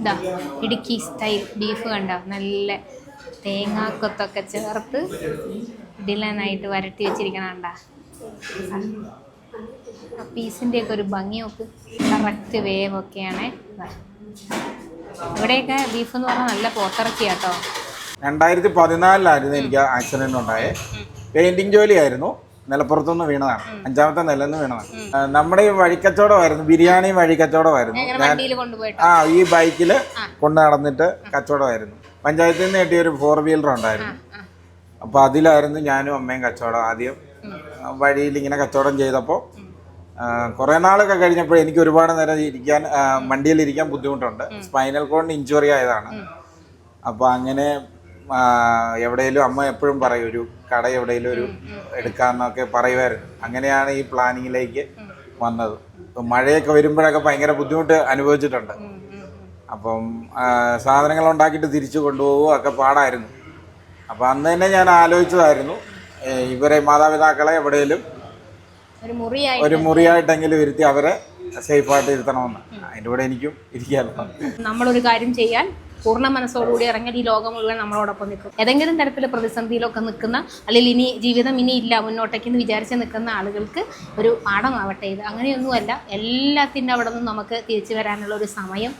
ഇതാ Idukki style beef കണ്ട? നല്ല തേങ്ങാക്കൊത്തൊക്കെ ചേർത്ത് ഇടിലനായിട്ട് വരട്ടി വെച്ചിരിക്കണ കണ്ട? ആ പീസിന്റെ ഒക്കെ ഒരു ഭംഗി നോക്ക്. കറക്റ്റ് വേവൊക്കെയാണ്. ഇവിടെയൊക്കെ ബീഫ് എന്ന് പറഞ്ഞാൽ നല്ല പോത്തിറക്കിയ കേട്ടോ രണ്ടായിരത്തി പതിനാലിലായിരുന്നു എനിക്ക് ആക്സിഡന്റ് ഉണ്ടായത് പെയിന്റിംഗ് ജോലിയായിരുന്നു. നിലപ്പുറത്തുനിന്ന് വീണതാണ്. അഞ്ചാമത്തെ നിലന്ന് വീണതാണ്. ആ, നമ്മുടെ ഈ വഴിക്കച്ചവടമായിരുന്നു ബിരിയാണി വഴിക്കച്ചവടമായിരുന്നു. ഞാൻ ആ ഈ ബൈക്കിൽ കൊണ്ട് നടന്നിട്ട് കച്ചവടമായിരുന്നു. പഞ്ചായത്തിൽ നിന്ന് കിട്ടിയ ഒരു ഫോർ വീലർ ഉണ്ടായിരുന്നു. അപ്പോൾ അതിലായിരുന്നു ഞാനും അമ്മയും കച്ചവടം ആദ്യം. വഴിയിൽ ഇങ്ങനെ കച്ചവടം ചെയ്തപ്പോൾ കുറേ നാളൊക്കെ കഴിഞ്ഞപ്പോൾ എനിക്ക് ഒരുപാട് നേരം ഇരിക്കാൻ വണ്ടിയിൽ ഇരിക്കാൻ ബുദ്ധിമുട്ടുണ്ട്. സ്പൈനൽ കോഡിന് ഇഞ്ചുറി ആയതാണ്. അപ്പോൾ അങ്ങനെ എവിടെയെങ്കിലും അമ്മ എപ്പോഴും പറയും ഒരു കട എവിടെയെങ്കിലും ഒരു എടുക്കാമെന്നൊക്കെ പറയുമായിരുന്നു. അങ്ങനെയാണ് ഈ പ്ലാനിങ്ങിലേക്ക് വന്നത്. മഴയൊക്കെ വരുമ്പോഴൊക്കെ ഭയങ്കര ബുദ്ധിമുട്ട് അനുഭവിച്ചിട്ടുണ്ട്. അപ്പം സാധനങ്ങൾ ഉണ്ടാക്കിയിട്ട് തിരിച്ചു കൊണ്ടുപോകുക ഒക്കെ പാടായിരുന്നു. അപ്പം അന്ന് തന്നെ ഞാൻ ആലോചിച്ചതായിരുന്നു ഇവരെ മാതാപിതാക്കളെ എവിടെയെങ്കിലും ഒരു മുറിയായിട്ടെങ്കിലും ഇരുത്തി അവരെ സേഫായിട്ട് ഇരുത്തണമെന്ന്. അതിന്റെ കൂടെ എനിക്കും ഇരിക്കാമല്ലോ നമ്മളൊരു കാര്യം ചെയ്യാൻ പൂർണ മനസ്സോടുകൂടി ഇറങ്ങിയാൽ ഈ ലോകം മുഴുവൻ നമ്മളോടൊപ്പം നിൽക്കും. ഏതെങ്കിലും തരത്തിൽ പ്രതിസന്ധിയിലൊക്കെ നിൽക്കുന്ന അല്ലെങ്കിൽ ഇനി ജീവിതം ഇനി ഇല്ല മുന്നോട്ടേക്ക് എന്ന് വിചാരിച്ച് നിൽക്കുന്ന ആളുകൾക്ക് ഒരു പാഠമാവട്ടെ ഇത്. അങ്ങനെയൊന്നുമല്ല എല്ലാത്തിന്റെ അവിടെ നിന്നും നമുക്ക് തിരിച്ചു വരാനുള്ള ഒരു സമയം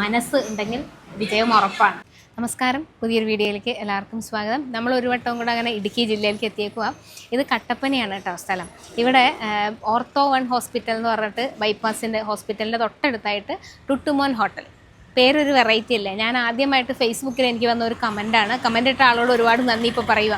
മനസ്സ് ഉണ്ടെങ്കിൽ വിജയം ഉറപ്പാണ്. നമസ്കാരം. പുതിയൊരു വീഡിയോയിലേക്ക് എല്ലാവർക്കും സ്വാഗതം. നമ്മൾ ഒരു വട്ടം കൂടെ അങ്ങനെ ഇടുക്കി ജില്ലയിലേക്ക് എത്തിയേക്കുക ഇത് കട്ടപ്പനയാണ് കേട്ടോ സ്ഥലം. ഇവിടെ ഓർത്തോ വൺ ഹോസ്പിറ്റൽ എന്ന് പറഞ്ഞിട്ട് ബൈപ്പാസിന്റെ ഹോസ്പിറ്റലിന്റെ തൊട്ടടുത്തായിട്ട് ടുട്ടുമോൻ ഹോട്ടൽ. പേരൊരു വെറൈറ്റി അല്ലേ? ഞാൻ ആദ്യമായിട്ട് ഫേസ്ബുക്കിൽ എനിക്ക് വന്ന ഒരു കമന്റാണ് കമന്റ് ഇട്ട ആളോട് ഒരുപാട് നന്ദി ഇപ്പോൾ പറയുക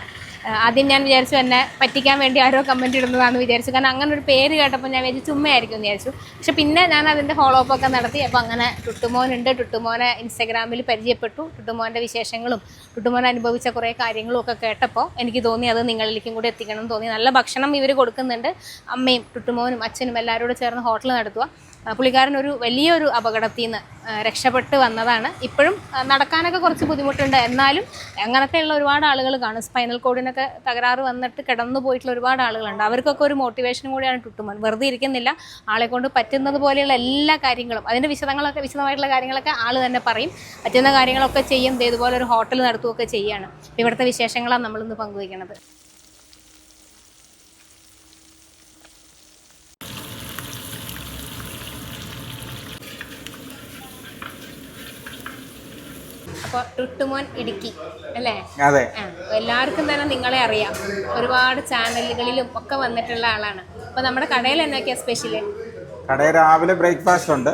ആദ്യം ഞാൻ വിചാരിച്ചു എന്നെ പറ്റിക്കാൻ വേണ്ടി ആരോ കമന്റ് ഇടുന്നതാണെന്ന് വിചാരിച്ചു. കാരണം അങ്ങനെ ഒരു പേര് കേട്ടപ്പോൾ ഞാൻ വിചാരിച്ചു ചുമ്മയായിരിക്കും എന്ന് വിചാരിച്ചു. പക്ഷെ പിന്നെ ഞാൻ അതിന്റെ ഫോളോ അപ്പ് ഒക്കെ നടത്തി. അപ്പോൾ അങ്ങനെ ടുട്ടുമോനുണ്ട്. ടുട്ടുമോനെ ഇൻസ്റ്റാഗ്രാമിൽ പരിചയപ്പെട്ടു. ടുട്ടുമോന്റെ വിശേഷങ്ങളും ടുട്ടുമോൻ അനുഭവിച്ച കുറേ കാര്യങ്ങളും ഒക്കെ കേട്ടപ്പോൾ എനിക്ക് തോന്നി അത് നിങ്ങളിലേക്കും കൂടി എത്തിക്കണം എന്ന് തോന്നി. നല്ല ഭക്ഷണം ഇവർ കൊടുക്കുന്നുണ്ട്. അമ്മയും ടുട്ടുമോനും അച്ഛനും എല്ലാവരോടും ചേർന്ന് ഹോട്ടൽ നടത്തുക പുള്ളിക്കാരൻ ഒരു വലിയൊരു അപകടത്തിൽ നിന്ന് രക്ഷപ്പെട്ട് വന്നതാണ്. ഇപ്പോഴും നടക്കാനൊക്കെ കുറച്ച് ബുദ്ധിമുട്ടുണ്ട്. എന്നാലും അങ്ങനത്തെയുള്ള ഒരുപാട് ആളുകൾ കാണും. സ്പൈനൽ കോഡിനൊക്കെ തകരാറ് വന്നിട്ട് കിടന്നു പോയിട്ടുള്ള ഒരുപാട് ആളുകളുണ്ട്. അവർക്കൊക്കെ ഒരു മോട്ടിവേഷൻ കൂടിയാണ് ടുട്ടുമോൻ വെറുതെ ഇരിക്കുന്നില്ല. ആളെ കൊണ്ട് പറ്റുന്നത് പോലെയുള്ള എല്ലാ കാര്യങ്ങളും അതിന്റെ വിശദങ്ങളൊക്കെ വിശദമായിട്ടുള്ള കാര്യങ്ങളൊക്കെ ആൾ തന്നെ പറയും. പറ്റുന്ന കാര്യങ്ങളൊക്കെ ചെയ്യും. ഇതുപോലെ ഒരു ഹോട്ടൽ നടത്തുകയൊക്കെ ചെയ്യാണ്. ഇവിടുത്തെ വിശേഷങ്ങളാണ് നമ്മളിന്ന് പങ്കുവയ്ക്കുന്നത് അപ്പോൾ ടുട്ടുമോൻ ഇടുക്കി അല്ലേ? അതെ. എല്ലാവർക്കും തന്നെ നിങ്ങളെ അറിയാം. ഒരുപാട് ചാനലുകളിലും ഒക്കെ വന്നിട്ടുള്ള ആളാണ്. അപ്പൊ നമ്മുടെ കടയിൽ എന്നൊക്കെയാ സ്പെഷ്യൽ കടയിൽ രാവിലെ ബ്രേക്ക്ഫാസ്റ്റ് ഉണ്ട്.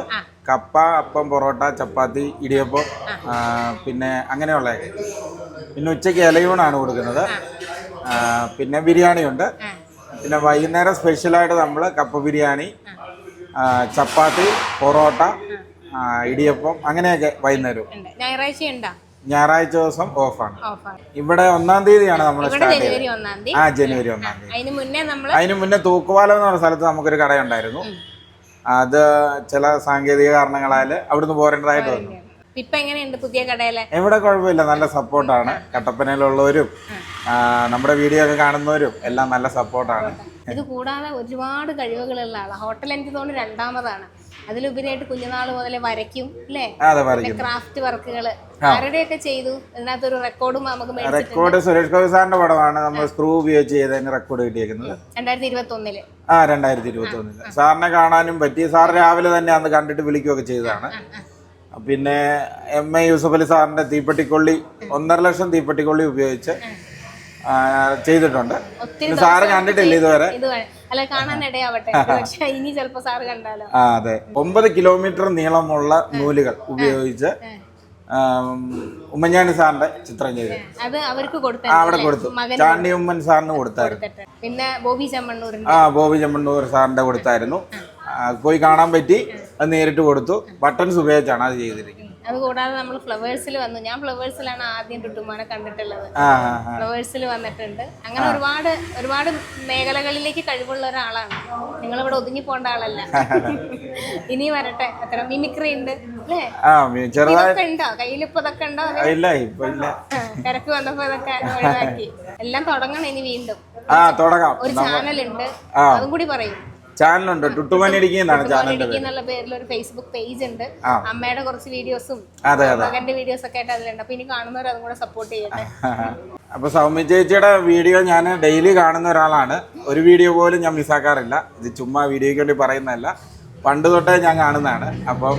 കപ്പ അപ്പം പൊറോട്ട ചപ്പാത്തി ഇടിയപ്പം പിന്നെ അങ്ങനെയുള്ള പിന്നെ ഉച്ചയ്ക്ക് ഇലയൂണാണ് കൊടുക്കുന്നത്. പിന്നെ ബിരിയാണി ഉണ്ട്. പിന്നെ വൈകുന്നേരം സ്പെഷ്യലായിട്ട് നമ്മൾ കപ്പ ബിരിയാണി ചപ്പാത്തി പൊറോട്ട ഇടിയപ്പം അങ്ങനെയൊക്കെ വൈകുന്നേരം. ഞായറാഴ്ച ഉണ്ടോ ഞായറാഴ്ച ദിവസം ഓഫാണ്. ഇവിടെ ഒന്നാം തീയതിയാണ് നമ്മൾ സ്റ്റാർട്ട് ചെയ്തത്. ആ ജനുവരി ഒന്നാം തീയതി. അതിന് മുന്നേ നമ്മൾ അതിന് മുന്നേ തൂക്കുപാലം എന്ന് പറഞ്ഞ സ്ഥലത്ത് നമുക്കൊരു കടയുണ്ടായിരുന്നു. അത് ചില സാങ്കേതിക കാരണങ്ങളാൽ അവിടുന്ന് പോരേണ്ടതായിട്ട് വന്നു. ഇപ്പൊ എങ്ങനെയുണ്ട് പുതിയ കടയിലെ? എവിടെ കുഴപ്പമില്ല. നല്ല സപ്പോർട്ടാണ്. കട്ടപ്പനയിലുള്ളവരും നമ്മുടെ വീഡിയോ ഒക്കെ കാണുന്നവരും എല്ലാം നല്ല സപ്പോർട്ടാണ്. ഇത് കൂടാതെ ഒരുപാട് കഴിവുകളുള്ള ആളാണ് ഹോട്ടൽ എനിക്ക് തോന്നുന്നു രണ്ടാമതാണ്. അതിലുപരിയായിട്ട് കുഞ്ഞുനാൾ മുതലേ വരയ്ക്കും അല്ലേ? ക്രാഫ്റ്റ് വർക്കുകൾ ആരുടെയൊക്കെ ചെയ്തു? ഇതിനകത്തൊരു റെക്കോർഡും നമുക്ക് റെക്കോർഡ് സുരേഷ് ഗോപി സാറിന്റെ പടമാണ്. നമ്മൾ സ്ക്രൂ ഉപയോഗിച്ച് ചെയ്തതിന് റെക്കോർഡ് കിട്ടിയേക്കുന്നത്. രണ്ടായിരത്തി ഇരുപത്തി ഒന്നിൽ ആ രണ്ടായിരത്തി ഇരുപത്തി ഒന്നിൽ സാറിനെ കാണാനും പറ്റി. സാർ രാവിലെ തന്നെ അന്ന് കണ്ടിട്ട് വിളിക്കുകയൊക്കെ ചെയ്തതാണ്. പിന്നെ എം എ യൂസഫ് അലി സാറിന്റെ തീപ്പെട്ടിക്കൊള്ളി ഒന്നര ലക്ഷം തീപ്പെട്ടിക്കൊള്ളി ഉപയോഗിച്ച് ചെയ്തിട്ടുണ്ട്. സാറ് കണ്ടിട്ടില്ല ഇതുവരെ. അല്ല കാണാൻ ഇടയാവട്ടെ. പക്ഷെ ഇനി ചിലപ്പോ സാറ് കണ്ടാലോ? ആ അതെ. ഒമ്പത് കിലോമീറ്റർ നീളമുള്ള നൂലുകൾ ഉപയോഗിച്ച് ഉമ്മൻചാണ്ടി സാറിന്റെ ചിത്രം ചെയ്തു. അത് അവർക്ക് കൊടുത്തു അവിടെ കൊടുത്തു. ചാണ്ടി ഉമ്മൻ സാറിന് കൊടുത്തായിരുന്നു. പിന്നെ ബോബി ചെമ്മണ്ണൂർ ആ ബോബി ചെമ്മണ്ണൂർ സാറിന്റെ കൊടുത്തായിരുന്നു. പോയി കാണാൻ പറ്റി. അത് നേരിട്ട് കൊടുത്തു. ബട്ടൺസ് ഉപയോഗിച്ചാണ് അത് ചെയ്തിരിക്കുന്നത്. അത് കൂടാതെ നമ്മൾ ഫ്ലവേഴ്സിൽ വന്നു. ഞാൻ ഫ്ലവേഴ്സിലാണ് ആദ്യം ടുട്ടുമാനെ കണ്ടിട്ടുള്ളത്. ഫ്ലവേഴ്സിൽ വന്നിട്ടുണ്ട്. അങ്ങനെ ഒരുപാട് ഒരുപാട് മേഖലകളിലേക്ക് കഴിവുള്ള ഒരാളാണ്. നിങ്ങളിവിടെ ഒതുങ്ങി പോണ്ട ആളല്ല. ഇനി വരട്ടെ. അത്ര മിമിക്രി ഉണ്ട്. അല്ലേ? ഇതൊക്കെ ഉണ്ടോ? കയ്യിലിപ്പോ ഇതൊക്കെ ഉണ്ടോ? തിരക്ക് വന്നപ്പോ ഇതൊക്കെ ഒഴിവാക്കി. എല്ലാം തുടങ്ങണം ഇനി വീണ്ടും. ഒരു ചാനൽ ഉണ്ട് അതും കൂടി പറയും. ചാനലുണ്ട്. ഉണ്ട് ഇടുക്കി എന്നാണ് ചാനലിന്റെ പേരിൽ ഒരു ഫേസ്ബുക്ക് പേജ് ഉണ്ട് അമ്മയുടെ കുറച്ച് വീഡിയോസും അതെ അതെ. മകന്റെ വീഡിയോസ് ഒക്കെ ആയിട്ട് അതിലുണ്ട്. അപ്പൊ ഇനി കാണുന്നവർ അതും കൂടെ സപ്പോർട്ട് ചെയ്യട്ടെ. അപ്പൊ സൗമ്യ ചേച്ചിയുടെ വീഡിയോ ഞാൻ ഡെയിലി കാണുന്ന ഒരാളാണ്. ഒരു വീഡിയോ പോലും ഞാൻ മിസ്സാക്കാറില്ല ഇത് ചുമ്മാ വീഡിയോയ്ക്ക് വേണ്ടി പറയുന്നതല്ല. പണ്ട് തൊട്ടേ ഞാൻ കാണുന്നതാണ്. അപ്പം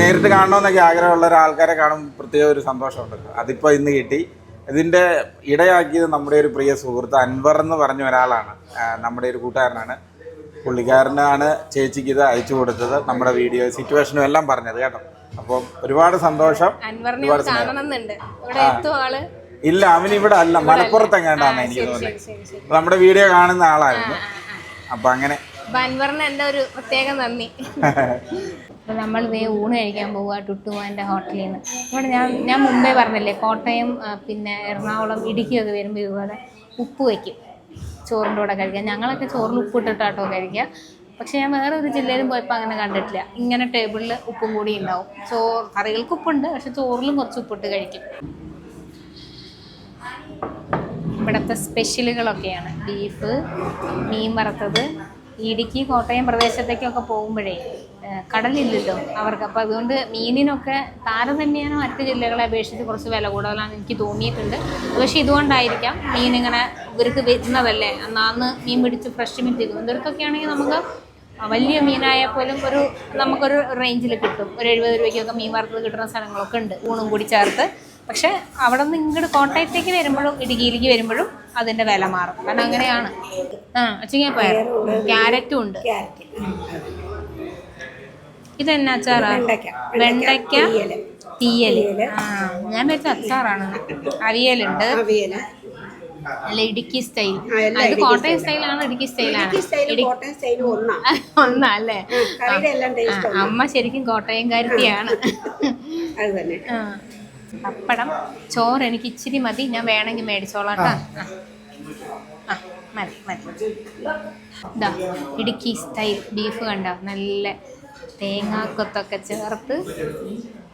നേരിട്ട് കാണണമെന്നൊക്കെ ആഗ്രഹമുള്ള ഒരാൾക്കാരെ കാണുമ്പോൾ പ്രത്യേക ഒരു സന്തോഷമുണ്ട്. അതിപ്പോൾ ഇന്ന് കിട്ടി. ഇതിന്റെ ഇടയാക്കിയത് നമ്മുടെ ഒരു പ്രിയ സുഹൃത്ത് അൻവർ എന്ന് പറഞ്ഞ ഒരാളാണ്. നമ്മുടെ ഒരു കൂട്ടുകാരനാണ്. പുള്ളിക്കാരനാണ് ചേച്ചിക്ക് ഇത് അയച്ചു കൊടുത്തത്. നമ്മുടെ വീഡിയോ സിറ്റുവേഷനും എല്ലാം പറഞ്ഞത് കേട്ടോ. അപ്പം ഒരുപാട് സന്തോഷം. ഒരുപാട് ഇല്ല അവൻ ഇവിടെ അല്ല. മലപ്പുറത്ത് എങ്ങാണ്ടാണ് എനിക്ക് തോന്നുന്നത്. നമ്മുടെ വീഡിയോ കാണുന്ന ആളായിരുന്നു. അപ്പൊ അങ്ങനെ അപ്പൊ അൻവറിന് എന്റെ ഒരു പ്രത്യേക നന്ദി. അപ്പൊ നമ്മൾ ഇതേ ഊണ് കഴിക്കാൻ പോവുക ടുട്ടുമാന്റെ ഹോട്ടലിൽ നിന്ന് ഇവിടെ ഞാൻ ഞാൻ മുമ്പേ പറഞ്ഞില്ലേ കോട്ടയം പിന്നെ എറണാകുളം ഇടുക്കിയൊക്കെ വരുമ്പോൾ ഇതുപോലെ ഉപ്പ് വയ്ക്കും ചോറിന്റെ കൂടെ കഴിക്കാം ഞങ്ങളൊക്കെ ചോറിന് ഉപ്പ് ഇട്ടിട്ടാട്ടോ കഴിക്കുക. പക്ഷെ ഞാൻ വേറെ ഒരു ജില്ലയിലും പോയപ്പോൾ അങ്ങനെ കണ്ടിട്ടില്ല. ഇങ്ങനെ ടേബിളിൽ ഉപ്പും കൂടി ഉണ്ടാവും. ചോറ് കറികൾക്ക് ഉപ്പുണ്ട് പക്ഷെ ചോറിലും കുറച്ച് ഉപ്പിട്ട് കഴിക്കും. ഇവിടുത്തെ സ്പെഷ്യലുകളൊക്കെയാണ്. ബീഫ് മീൻ വറുത്തത് ഇടുക്കി കോട്ടയം പ്രദേശത്തേക്കൊക്കെ പോകുമ്പോഴേ കടലില്ലല്ലോ അവർക്ക്. അപ്പോൾ അതുകൊണ്ട് മീനിനൊക്കെ താരതമ്യേന മറ്റ് ജില്ലകളെ അപേക്ഷിച്ച് കുറച്ച് വില കൂടുതലാണെന്ന് എനിക്ക് തോന്നിയിട്ടുണ്ട്. പക്ഷേ ഇതുകൊണ്ടായിരിക്കാം മീനിങ്ങനെ ഇവർക്ക് വരുന്നതല്ലേ? അന്നാന്ന് മീൻ പിടിച്ച് ഫ്രഷ് മീൻ തിരുവനന്തപുരത്തൊക്കെ ആണെങ്കിൽ നമുക്ക് വലിയ മീനായാൽ പോലും ഒരു നമുക്കൊരു റേഞ്ചിൽ കിട്ടും. ഒരു എഴുപത് രൂപയ്ക്കൊക്കെ മീൻ വറുത്തത് കിട്ടുന്ന സ്ഥലങ്ങളൊക്കെ ഉണ്ട്. ഊണും കൂടി ചേർത്ത് പക്ഷെ അവിടെ നിന്ന് ഇങ്ങോട്ട് കോട്ടയത്തേക്ക് വരുമ്പോഴും ഇടുക്കിയിലേക്ക് വരുമ്പോഴും അതിന്റെ വില മാറും. കാരണം അങ്ങനെയാണ്. ആ അച്ചിങ്ങ പയർ ക്യാരറ്റും ഉണ്ട്. ഇതെന്നാ അച്ചാറാ? വെണ്ടയ്ക്ക. തീയൽ. ആ ഞാൻ വെച്ച അച്ചാറാണ്. അവിയലുണ്ട്. അവിയൽ. അല്ല ഇടുക്കി സ്റ്റൈൽ. അത് കോട്ടയം സ്റ്റൈലാണ് ഇടുക്കി സ്റ്റൈലാണ്. സ്റ്റൈലും കോട്ടയം സ്റ്റൈലും ഒന്നാ. അല്ലേ അമ്മ ശരിക്കും തന്നെ. ആ. പപ്പടം ചോറ് എനിക്ക് ഇച്ചിരി മതി. ഞാൻ വേണമെങ്കിൽ മേടിച്ചോളാം കേട്ടോ. ആ മതി മതി. ഇതാ ഇടുക്കി സ്റ്റൈൽ ബീഫ് കണ്ടോ? നല്ല തേങ്ങാക്കൊത്തൊക്കെ ചേർത്ത്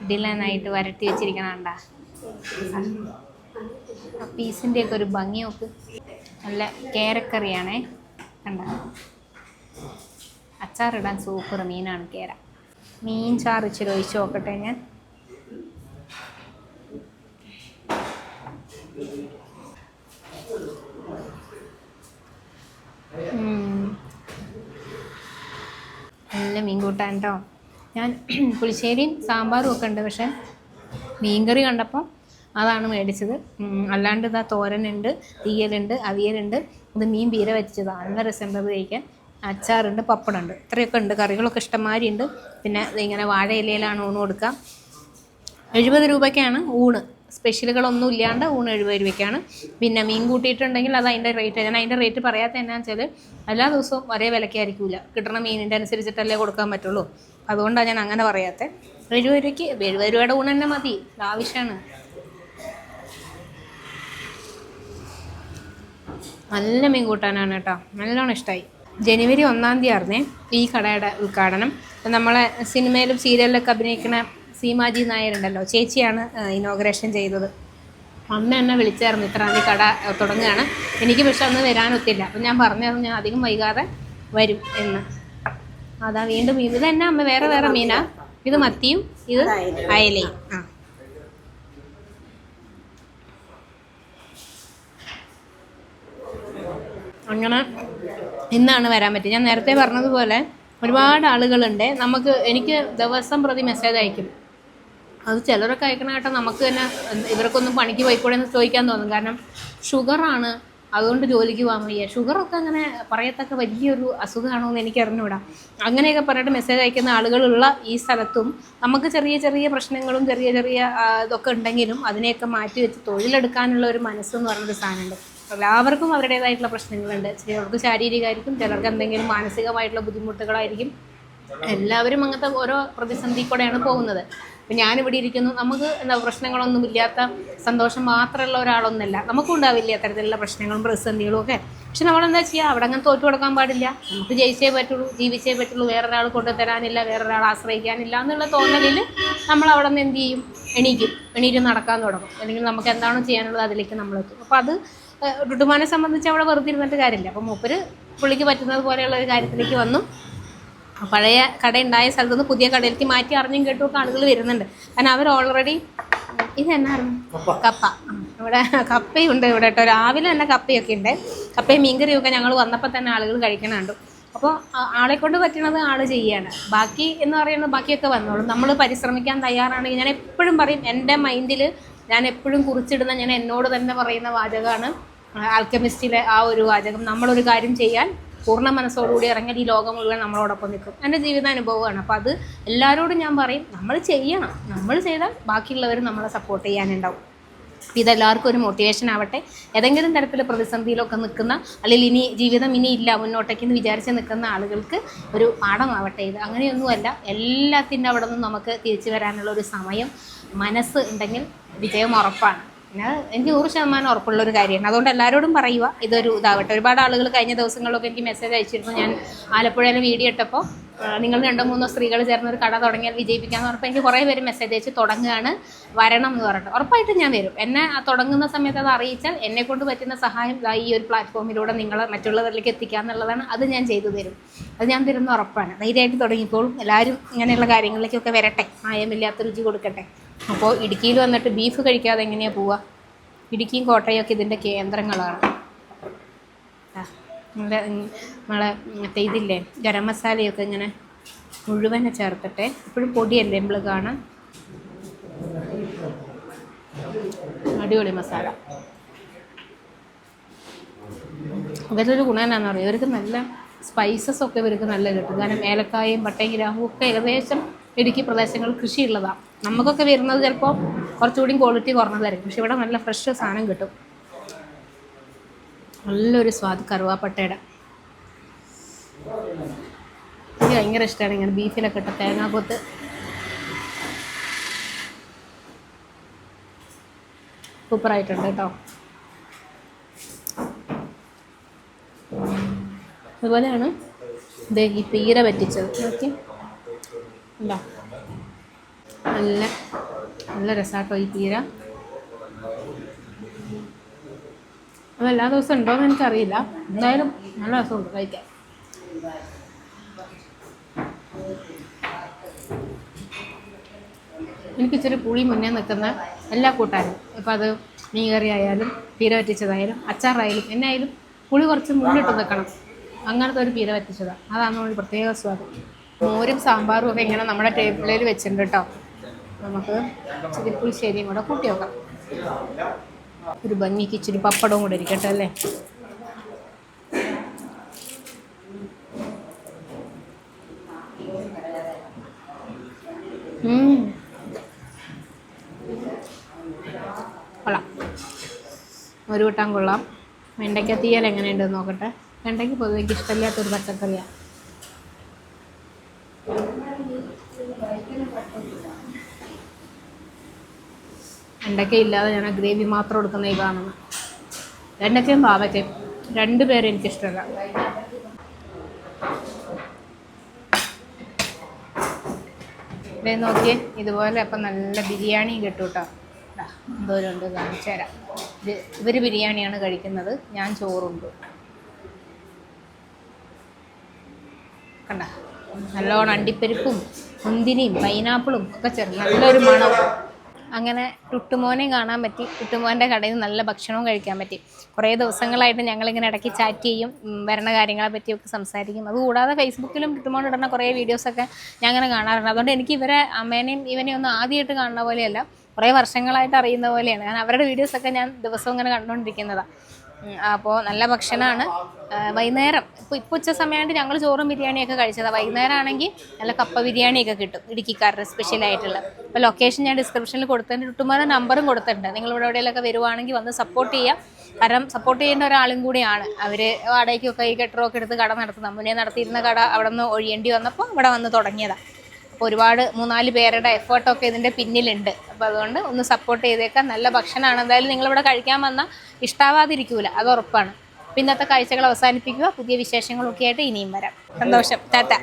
ഇടിലനായിട്ട് വരട്ടി വെച്ചിരിക്കണം കണ്ടാ. ആ ഒരു ഭംഗി നോക്ക്. നല്ല കേരക്കറിയാണേ. കണ്ട. അച്ചാറിടാൻ സൂപ്പർ മീനാണ് കേര. മീൻ ചാറ് ഇച്ചിരി ഒഴിച്ച് നോക്കട്ടെ ഞാൻ ഉം. നല്ല മീൻ കൂട്ടാൻ കേട്ടോ ഞാൻ പുളിശ്ശേരിയും സാമ്പാറും ഒക്കെ ഉണ്ട് പക്ഷെ മീൻകറി കണ്ടപ്പോൾ അതാണ് മേടിച്ചത്. അല്ലാണ്ട് ഇതാ തോരനുണ്ട് തീയലുണ്ട് അവിയലുണ്ട്. ഇത് മീൻ പീര വെച്ചതാണ് നല്ല രസം അത് കഴിക്കാൻ. അച്ചാറുണ്ട് പപ്പടമുണ്ട്. ഇത്രയൊക്കെ ഉണ്ട്. കറികളൊക്കെ ഇഷ്ടംമാതിരി ഉണ്ട്. പിന്നെ ഇങ്ങനെ വാഴ ഇലയിലാണ് ഊണ് കൊടുക്കുക. എഴുപത് രൂപയ്ക്കാണ് ഊണ്. സ്പെഷ്യലുകളൊന്നും ഇല്ലാണ്ട് ഊണ് എഴുപത് രൂപയ്ക്കാണ് പിന്നെ മീൻ കൂട്ടിയിട്ടുണ്ടെങ്കിൽ അത് അതിന്റെ റേറ്റ് ഞാൻ അതിന്റെ റേറ്റ് പറയാത്ത എന്നാന്ന് വെച്ചാൽ എല്ലാ ദിവസവും ഒരേ വിലക്കായിരിക്കില്ല കിട്ടുന്ന മീനിന്റെ അനുസരിച്ചിട്ടല്ലേ കൊടുക്കാൻ പറ്റുള്ളൂ. അതുകൊണ്ടാണ് ഞാൻ അങ്ങനെ പറയാത്തത് എഴുപത് രൂപയ്ക്ക് എഴുപത് രൂപയുടെ ഊണ് തന്നെ മതി. ആവശ്യമാണ് നല്ല മീൻ കൂട്ടാനാണ് കേട്ടോ. നല്ലോണം ഇഷ്ടമായി ജനുവരി ഒന്നാം തീയതി ആയിരുന്നേ ഈ കടയുടെ ഉദ്ഘാടനം. നമ്മളെ സിനിമയിലും സീരിയലിലൊക്കെ അഭിനയിക്കുന്ന സീമാജി നായർ ഉണ്ടല്ലോ ചേച്ചിയാണ് ഇനോഗ്രേഷൻ ചെയ്തത്. അന്ന് എന്നെ വിളിച്ചായിരുന്നു. ഇത്രാം തീയതി കട തുടങ്ങുകയാണ്. എനിക്ക് പക്ഷെ അന്ന് വരാനൊത്തില്ല അപ്പം ഞാൻ പറഞ്ഞു ഞാൻ അധികം വൈകാതെ വരും എന്ന്. അതാ വീണ്ടും ഇത് തന്നെ അമ്മ? വേറെ വേറെ മീനാ? ഇത് മത്തിയും ഇത് അയലയും. ആ. അങ്ങനെ ഇന്നാണ് വരാൻ പറ്റിയത്. ഞാൻ നേരത്തെ പറഞ്ഞതുപോലെ ഒരുപാട് ആളുകളുണ്ട്. നമുക്ക് എനിക്ക് ദിവസം പ്രതി മെസ്സേജ് അയക്കും. അത് ചിലരൊക്കെ അയക്കണ നമുക്ക് തന്നെ ഇവർക്കൊന്നും പണിക്ക് പോയിക്കൂടെ എന്ന് ചോദിക്കാൻ തോന്നും. കാരണം ഷുഗറാണ്. അതുകൊണ്ട് ജോലിക്ക് പോകാൻ വയ്യ. ഷുഗറൊക്കെ അങ്ങനെ പറയത്തക്ക വലിയൊരു അസുഖമാണോ എന്ന് എനിക്ക് അറിഞ്ഞുവിടാം അങ്ങനെയൊക്കെ പറഞ്ഞിട്ട് മെസ്സേജ് അയക്കുന്ന ആളുകളുള്ള ഈ സ്ഥലത്തും നമുക്ക് ചെറിയ ചെറിയ പ്രശ്നങ്ങളും ചെറിയ ചെറിയ ഇതൊക്കെ ഉണ്ടെങ്കിലും അതിനെയൊക്കെ മാറ്റി വെച്ച് തൊഴിലെടുക്കാനുള്ള ഒരു മനസ്സെന്ന് പറഞ്ഞൊരു സാധനമുണ്ട്. എല്ലാവർക്കും അവരുടേതായിട്ടുള്ള പ്രശ്നങ്ങളുണ്ട്. ചിലർക്ക് ശാരീരികമായിരിക്കും ചിലർക്ക് എന്തെങ്കിലും മാനസികമായിട്ടുള്ള ബുദ്ധിമുട്ടുകളായിരിക്കും. എല്ലാവരും അങ്ങനത്തെ ഓരോ പ്രതിസന്ധി കൂടെയാണ് പോകുന്നത്. അപ്പം ഞാനിവിടെ ഇരിക്കുന്നു. നമുക്ക് എന്താ പ്രശ്നങ്ങളൊന്നും ഇല്ലാത്ത സന്തോഷം മാത്രമുള്ള ഒരാളൊന്നുമല്ല നമുക്കും ഉണ്ടാവില്ല അത്തരത്തിലുള്ള പ്രശ്നങ്ങളും പ്രതിസന്ധികളും ഒക്കെ? പക്ഷെ നമ്മളെന്താ ചെയ്യുക അവിടെ അങ്ങനെ തോറ്റു കൊടുക്കാൻ പാടില്ല. നമുക്ക് ജയിച്ചേ പറ്റുള്ളൂ ജീവിച്ചേ പറ്റുള്ളൂ. വേറൊരാൾ കൊണ്ടുതരാനില്ല വേറൊരാൾ ആശ്രയിക്കാനില്ല എന്നുള്ള തോന്നലിൽ നമ്മൾ അവിടെ നിന്ന് എന്ത് ചെയ്യും? എണീക്കും. എണീറ്റ് നടക്കാൻ തുടങ്ങും. അല്ലെങ്കിൽ നമുക്ക് എന്താണോ ചെയ്യാനുള്ളത് അതിലേക്ക് നമ്മൾ എത്തും അപ്പോൾ അത് ടുട്ടുമാനെ സംബന്ധിച്ച് അവിടെ വെറുതെ ഇരുന്നിട്ട് കാര്യമില്ല. അപ്പം മൂപ്പര് പുള്ളിക്ക് പറ്റുന്നത് പോലെയുള്ള ഒരു കാര്യത്തിലേക്ക് വന്നു. പഴയ കട ഉണ്ടായ സ്ഥലത്ത് നിന്ന് പുതിയ കടയിലേക്ക് മാറ്റി അറിഞ്ഞും കേട്ടും ഒക്കെ ആളുകൾ വരുന്നുണ്ട്. കാരണം അവർ ഓൾറെഡി ഇത് ഇതെന്നായിരുന്നു കപ്പ. ഇവിടെ കപ്പയും ഉണ്ട് ഇവിടെ കേട്ടോ. രാവിലെ തന്നെ കപ്പയൊക്കെ ഉണ്ട്. കപ്പയും മീൻകറിയും ഒക്കെ ഞങ്ങൾ വന്നപ്പോൾ തന്നെ ആളുകൾ കഴിക്കണുണ്ട്. അപ്പോൾ ആളെ കൊണ്ട് പറ്റണത് ആൾ ചെയ്യാണ്. ബാക്കി എന്ന് പറയുന്നത് ബാക്കിയൊക്കെ വന്നോളും. നമ്മൾ പരിശ്രമിക്കാൻ തയ്യാറാണെങ്കിൽ ഞാൻ എപ്പോഴും പറയും എന്റെ മൈൻഡിൽ ഞാൻ എപ്പോഴും കുറിച്ചിടുന്ന ഞാൻ എന്നോട് തന്നെ പറയുന്ന വാചകമാണ് ആൽക്കമിസ്റ്റിലെ ആ ഒരു വാചകം. നമ്മളൊരു കാര്യം ചെയ്യാൻ പൂർണ മനസ്സോടുകൂടി ഇറങ്ങിയാൽ ഈ ലോകം മുഴുവൻ നമ്മളോടൊപ്പം നിൽക്കും. എന്റെ ജീവിതാനുഭവമാണ്. അപ്പോൾ അത് എല്ലാവരോടും ഞാൻ പറയും നമ്മൾ ചെയ്യണം. നമ്മൾ ചെയ്താൽ ബാക്കിയുള്ളവർ നമ്മളെ സപ്പോർട്ട് ചെയ്യാനുണ്ടാവും. ഇതെല്ലാവർക്കും ഒരു മോട്ടിവേഷൻ ആവട്ടെ. ഏതെങ്കിലും തരത്തിൽ പ്രതിസന്ധിയിലൊക്കെ നിൽക്കുന്ന അല്ലെങ്കിൽ ഇനി ജീവിതം ഇനി ഇല്ല മുന്നോട്ടേക്ക് എന്ന് വിചാരിച്ച് നിൽക്കുന്ന ആളുകൾക്ക് ഒരു പാഠമാവട്ടെ. ഇത് അങ്ങനെയൊന്നുമല്ല. എല്ലാത്തിന്റെ അവിടെ നിന്നും നമുക്ക് തിരിച്ചു വരാനുള്ള ഒരു സമയം മനസ്സ് ഉണ്ടെങ്കിൽ വിജയം ഉറപ്പാണ്. എനിക്ക് നൂറ് ശതമാനം ഉറപ്പുള്ള ഒരു കാര്യമാണ്. അതുകൊണ്ട് എല്ലാവരോടും പറയുക ഇതൊരു ഇതാവട്ടെ. ഒരുപാട് ആളുകൾ കഴിഞ്ഞ ദിവസങ്ങളിലൊക്കെ എനിക്ക് മെസ്സേജ് അയച്ചിരുന്നു. ഞാൻ ആലപ്പുഴയിൽ വീഡിയോ ഇട്ടപ്പോൾ നിങ്ങൾ രണ്ടോ മൂന്നോ സ്ത്രീകൾ ചേർന്ന് ഒരു കട തുടങ്ങിയാൽ വിജയിപ്പിക്കാന്ന് പറഞ്ഞപ്പോൾ എനിക്ക് കുറേ പേര് മെസ്സേജ് അയച്ച് തുടങ്ങുകയാണ്. വരണം എന്ന് പറഞ്ഞിട്ട്. ഉറപ്പായിട്ട് ഞാൻ വരും. എന്നെ ആ തുടങ്ങുന്ന സമയത്ത് അത് അറിയിച്ചാൽ എന്നെ കൊണ്ട് പറ്റുന്ന സഹായം ഈ ഒരു പ്ലാറ്റ്ഫോമിലൂടെ നിങ്ങൾ മറ്റുള്ളവരിലേക്ക് എത്തിക്കുക എന്നുള്ളതാണ്. അത് ഞാൻ ചെയ്തു തരും. അത് ഞാൻ തരുന്ന ഉറപ്പാണ്. ധൈര്യമായിട്ട് തുടങ്ങിക്കോളും എല്ലാവരും ഇങ്ങനെയുള്ള കാര്യങ്ങളിലേക്കൊക്കെ വരട്ടെ. മായമില്ലാത്ത രുചി കൊടുക്കട്ടെ. അപ്പോൾ ഇടുക്കിയിൽ വന്നിട്ട് ബീഫ് കഴിക്കാതെ എങ്ങനെയാണ് പോവുക? ഇടുക്കിയും കോട്ടയും ഒക്കെ ഇതിന്റെ കേന്ദ്രങ്ങളാണ്. നമ്മളെ നമ്മളെ മറ്റേ ഇതില്ലേ ഗരം മസാലയൊക്കെ ഇങ്ങനെ മുഴുവനെ ചേർത്തിട്ട് ഇപ്പോഴും പൊടിയല്ലേ നമ്മൾ കാണാൻ? അടിപൊളി മസാല. ഇവരൊരു ഗുണം എന്നാന്ന് പറയുക ഇവർക്ക് നല്ല സ്പൈസസ് ഒക്കെ ഇവർക്ക് നല്ല കിട്ടും. കാരണം ഏലക്കായും പട്ടയും ഗ്രാമ്പും ഒക്കെ ഏകദേശം ഇടുക്കി പ്രദേശങ്ങളിൽ കൃഷിയുള്ളതാണ് നമുക്കൊക്കെ വരുന്നത് ചിലപ്പോൾ കുറച്ചുകൂടി ക്വാളിറ്റി കുറഞ്ഞതായിരിക്കും. പക്ഷെ ഇവിടെ നല്ല ഫ്രഷ് സാധനം കിട്ടും. നല്ലൊരു സ്വാദ് കറുവാപ്പട്ടയുടെ. എനിക്ക് ഭയങ്കര ഇഷ്ടമാണ് ഇങ്ങനെ ബീഫിലൊക്കെ ഇട്ട തേങ്ങാക്കൊത്ത്. സൂപ്പറായിട്ടുണ്ട് കേട്ടോ. അതുപോലെയാണ് ഇത് ഈ പീര പറ്റിച്ചത്. നോക്കി. ഇല്ല നല്ല നല്ല രസാട്ടോ ഈ തീര അത് എല്ലാ ദിവസവും ഉണ്ടോയെന്ന് എനിക്കറിയില്ല. എന്തായാലും നല്ല രസമുണ്ട് കഴിക്കാൻ. എനിക്ക് ഇച്ചിരി പുളി മുന്നേ നിൽക്കുന്ന എല്ലാ കൂട്ടാനും ഇപ്പം അത് മീൻകറി ആയാലും പീര വറ്റിച്ചതായാലും അച്ചാറായാലും എന്നായാലും പുളി കുറച്ച് മുന്നിട്ട് നിൽക്കണം. അങ്ങനത്തെ ഒരു പീര വറ്റിച്ചതാണ് അതാണ് ഒരു പ്രത്യേക സ്വാദം. മോരും സാമ്പാറും ഒക്കെ ഇങ്ങനെ നമ്മുടെ ടേബിളിൽ വെച്ചിട്ടുണ്ട് കേട്ടോ. നമുക്ക് ഇച്ചിരി പുളിശ്ശേരിയും കൂടെ കൂട്ടി വെക്കാം. ഒരു ഭംഗിക്ക് ഇച്ചിരി പപ്പടവും കൂടെ ഇരിക്കട്ടെ അല്ലേ. കൊള്ളാം. ഒരു കൂട്ടാൻ കൊള്ളാം. വെണ്ടയ്ക്ക തീയൽ എങ്ങനെയുണ്ടെന്ന് നോക്കട്ടെ. വെണ്ടയ്ക്ക് പൊതുവെ എനിക്ക് ഇഷ്ടമില്ലാത്തൊരു പച്ചക്കറിയാണ്. വെണ്ടയ്ക്ക ഇല്ലാതെ ഞാൻ ഗ്രേവി മാത്രം എടുക്കുന്ന ഈ കാണുന്നു വെണ്ടയ്ക്കയും പാവയ്ക്കയും രണ്ട് എനിക്കിഷ്ടമല്ല ഇവിടെ നോക്കിയേ ഇതുപോലെ അപ്പം നല്ല ബിരിയാണി കിട്ടും കേട്ടോ ദാ, എന്തോരം ഉണ്ട് കാണിച്ചു തരാം. ഇത് ഇവർ ബിരിയാണിയാണ് കഴിക്കുന്നത് ഞാൻ ചോറുണ്ട്. കണ്ട നല്ലോണം അണ്ടിപ്പരിപ്പും മുന്തിരിയും പൈനാപ്പിളും ഒക്കെ ചേർന്ന് നല്ലൊരു മണം. അങ്ങനെ ടുട്ടുമോനെയും കാണാൻ പറ്റി. ടുട്ടുമോന്റെ കടയിൽ നിന്ന് നല്ല ഭക്ഷണവും കഴിക്കാൻ പറ്റി. കുറേ ദിവസങ്ങളായിട്ട് ഞങ്ങളിങ്ങനെ ഇടയ്ക്ക് ചാറ്റ് ചെയ്യും വരണ കാര്യങ്ങളെ പറ്റിയൊക്കെ സംസാരിക്കും. അതുകൂടാതെ ഫേസ്ബുക്കിലും ടുട്ടുമോൻ ഇടുന്ന കുറേ വീഡിയോസൊക്കെ ഞാൻ അങ്ങനെ കാണാറുണ്ട്. അതുകൊണ്ട് എനിക്ക് ഇവരെ അമ്മേനെയും ഇവനെയും ഒന്നും ആദ്യമായിട്ട് കാണുന്ന പോലെയല്ല കുറേ വർഷങ്ങളായിട്ട് അറിയുന്ന പോലെയാണ്. കാരണം അവരുടെ വീഡിയോസൊക്കെ ഞാൻ ദിവസവും ഇങ്ങനെ കണ്ടുകൊണ്ടിരിക്കുന്നതാണ് അപ്പോൾ നല്ല ഭക്ഷണമാണ് വൈകുന്നേരം. ഇപ്പോൾ ഇപ്പോൾ ഉച്ച സമയമായിട്ട് ഞങ്ങൾ ചോറും ബിരിയാണിയൊക്കെ കഴിച്ചതാണ് വൈകുന്നേരം ആണെങ്കിൽ നല്ല കപ്പ ബിരിയാണിയൊക്കെ കിട്ടും ഇടുക്കിക്കാരുടെ സ്പെഷ്യൽ ആയിട്ടുള്ള. അപ്പോൾ ലൊക്കേഷൻ ഞാൻ ഡിസ്ക്രിപ്ഷനിൽ കൊടുത്തിട്ടുണ്ട് ചുട്ടുമാരെ നമ്പറും കൊടുത്തിട്ടുണ്ട്. നിങ്ങൾ ഇവിടെ എവിടെയെങ്കിലൊക്കെ വരുവാണെങ്കിൽ വന്ന് സപ്പോർട്ട് ചെയ്യാം. കാരണം സപ്പോർട്ട് ചെയ്യേണ്ട ഒരാളും കൂടിയാണ്. അവർ വാടകയ്ക്കൊക്കെ ഈ കെട്ടറൊക്കെ എടുത്ത് കട നടത്തുന്നത് മുന്നേ നടത്തിയിരുന്ന കട അവിടെ നിന്ന് ഒഴിയേണ്ടി വന്നപ്പോൾ ഇവിടെ വന്ന് തുടങ്ങിയതാണ് ഒരുപാട് മൂന്നാൽ പേരുടെ എഫേർട്ടൊക്കെ ഇതിന്റെ പിന്നിലുണ്ട്. അപ്പോൾ അതുകൊണ്ട് ഒന്ന് സപ്പോർട്ട് ചെയ്തേക്കാം. നല്ല ഭക്ഷണമാണ്. എന്തായാലും നിങ്ങളിവിടെ കഴിക്കാൻ വന്നാൽ ഇഷ്ടാവാതിരിക്കൂല. അത് ഉറപ്പാണ്. ഇന്നത്തെ കാഴ്ചകൾ അവസാനിപ്പിക്കുക. പുതിയ വിശേഷങ്ങളൊക്കെ ആയിട്ട് ഇനിയും വരാം. സന്തോഷം. ടാറ്റ.